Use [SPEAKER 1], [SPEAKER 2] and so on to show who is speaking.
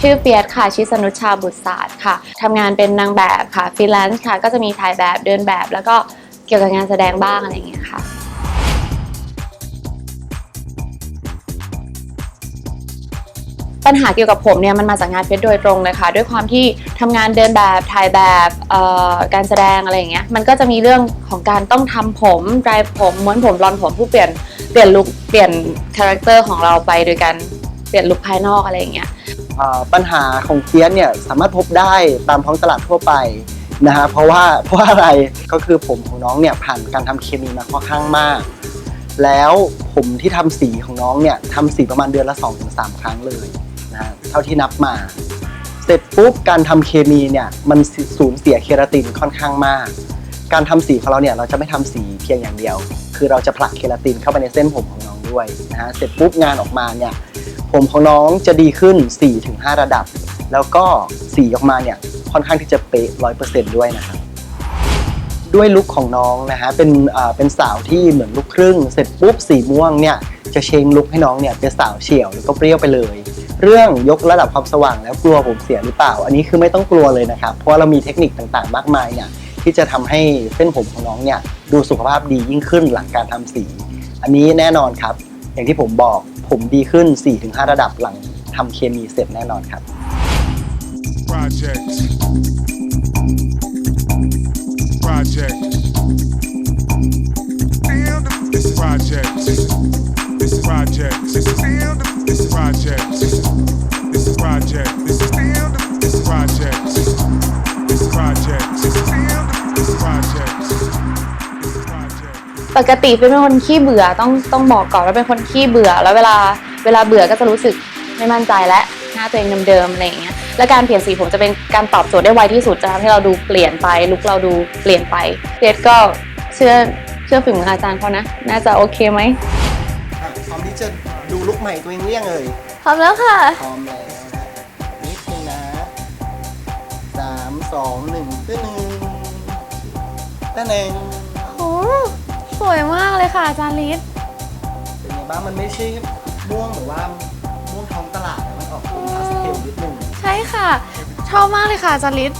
[SPEAKER 1] ชื่อเฟียสค่ะชิสนุชชาบุตรศาสตร์ค่ะทำงานเป็นนางแบบค่ะฟรีแลนซ์ค่ะ ก็จะมีถ่ายแบบเดินแบบ แล้วก็เกี่ยวกับงานแสดงบ้างอะไรอย่างเงี้ยค่ะ ปัญหาเกี่ยวกับผมเนี่ยมันมาจากงานเฟซโดยตรงเลยค่ะ ด้วยความที่ทำงานเดินแบบถ่ายแบบเอ่อการแสดงอะไรอย่างเงี้ยมันก็จะมีเรื่องของการต้องทำผมดรายผมม้วนผมรอนผมผู้เปลี่ยนเปลี่ยนลุคเปลี่ยนคาแรคเตอร์ของเราไปโดยการเปลี่ยนลุคภายนอกอะไรอย่างเงี้ย
[SPEAKER 2] ปัญหาของเฟียสเนี่ยสามารถพบได้ตามท้องตลาดทั่วไปนะฮะเพราะว่าเพราะว่าอะไรก็คือผมของน้องเนี่ยผ่านการทำเคมีมาค่อนข้างมาก แล้วผมที่ทำสีของน้องเนี่ยทำสีประมาณเดือนละ 2-3 ครั้งเลยนะฮะเท่าที่นับมา เสร็จปุ๊บการทำเคมีเนี่ยมันสูญเสียเคราตินค่อนข้างมาก การทำสีของเราเนี่ยเราจะไม่ทำสีเพียงอย่างเดียว คือเราจะผลักเคราตินเข้าไปในเส้นผมของน้องด้วยนะฮะเสร็จปุ๊บงานออกมาเนี่ย ผมของน้องจะดีขึ้น 4-5 ระดับ แล้วก็สีออกมาเนี่ยค่อนข้างที่จะเป๊ะร้อยเปอร์เซ็นต์ด้วยนะครับด้วยลุคของน้องนะฮะเป็นอ่าเป็นสาวที่เหมือนลูกครึ่ง เสร็จปุ๊บสีม่วงเนี่ยจะเชงลุคให้น้องเนี่ยเป็นสาวเฉียวแล้วก็เปรี้ยวไปเลย เรื่องยกระดับความสว่างแล้วกลัวผมเสียหรือเปล่า อันนี้คือไม่ต้องกลัวเลยนะครับ เพราะว่าเรามีเทคนิคต่างๆ มากมายเนี่ยที่จะทำให้เส้นผมของน้องเนี่ยดูสุขภาพดียิ่งขึ้นหลังการทำสี อันนี้แน่นอนครับ อย่างที่ผมบอก ผมดีขึ้น 4-5 ระดับหลังทำเคมีเสร็จแน่นอนครับ
[SPEAKER 3] Project. Project. This is project. This is project. This is this is project. This is project. This is
[SPEAKER 1] ปกติเป็นคนขี้เบื่อต้องต้องบอกก่อนว่าเป็นคนขี้เบื่อ แล้วเวลาเวลาเบื่อก็จะรู้สึกไม่มั่นใจและหน้าตัวเองเดิมๆอะไรอย่างเงี้ยและการเปลี่ยนสีผมจะเป็นการตอบโจทย์ได้ไวที่สุดจะทำให้เราดูเปลี่ยนไปลุคเราดูเปลี่ยนไปเพียก็เชื่อเชื่อฝีมืออาจารย์เขานะ น่าจะโอเคไหม
[SPEAKER 2] พร้อมที่จะดูลุกใหม่ตัวเองเรียงเลย
[SPEAKER 1] พร้อมแล้วค่ะ
[SPEAKER 2] พร้อมแล้วนะนิดนึงนะสามสองหนึ่งตึ้งหนึ่งตั้งหนึ่ง
[SPEAKER 1] โอ้ สวยมากเลยค่ะอาจารย์ลิศ
[SPEAKER 2] เป็นไงบ้างมันไม่ใช่ม่วงหรือว่าม่วงท้องตลาดนะมันออกเป็นพาสเทลนิดนึง
[SPEAKER 4] ใช่ค่ะ ชอบมากเลยค่ะอาจารย์ลิศ